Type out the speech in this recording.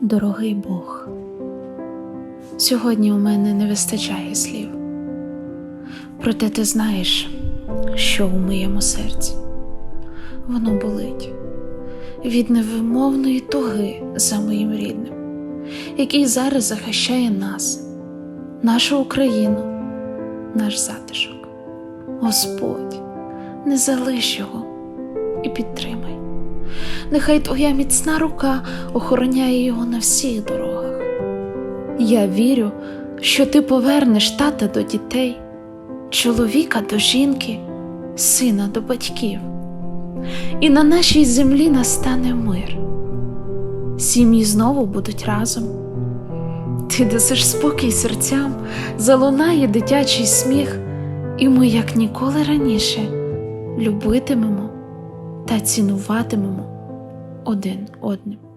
Дорогий Бог, сьогодні у мене не вистачає слів. Проте ти знаєш, що у моєму серці. Воно болить від невимовної туги за моїм рідним, який зараз захищає нас, нашу Україну, наш затишок. Господь, не залиш його і підтримай. Нехай твоя міцна рука охороняє його на всіх дорогах. Я вірю, що ти повернеш тата до дітей, чоловіка до жінки, сина до батьків, і на нашій землі настане мир. Сім'ї знову будуть разом. Ти дасиш спокій серцям, залунає дитячий сміх, і ми, як ніколи раніше, любитимемо та цінуватимемо один одним.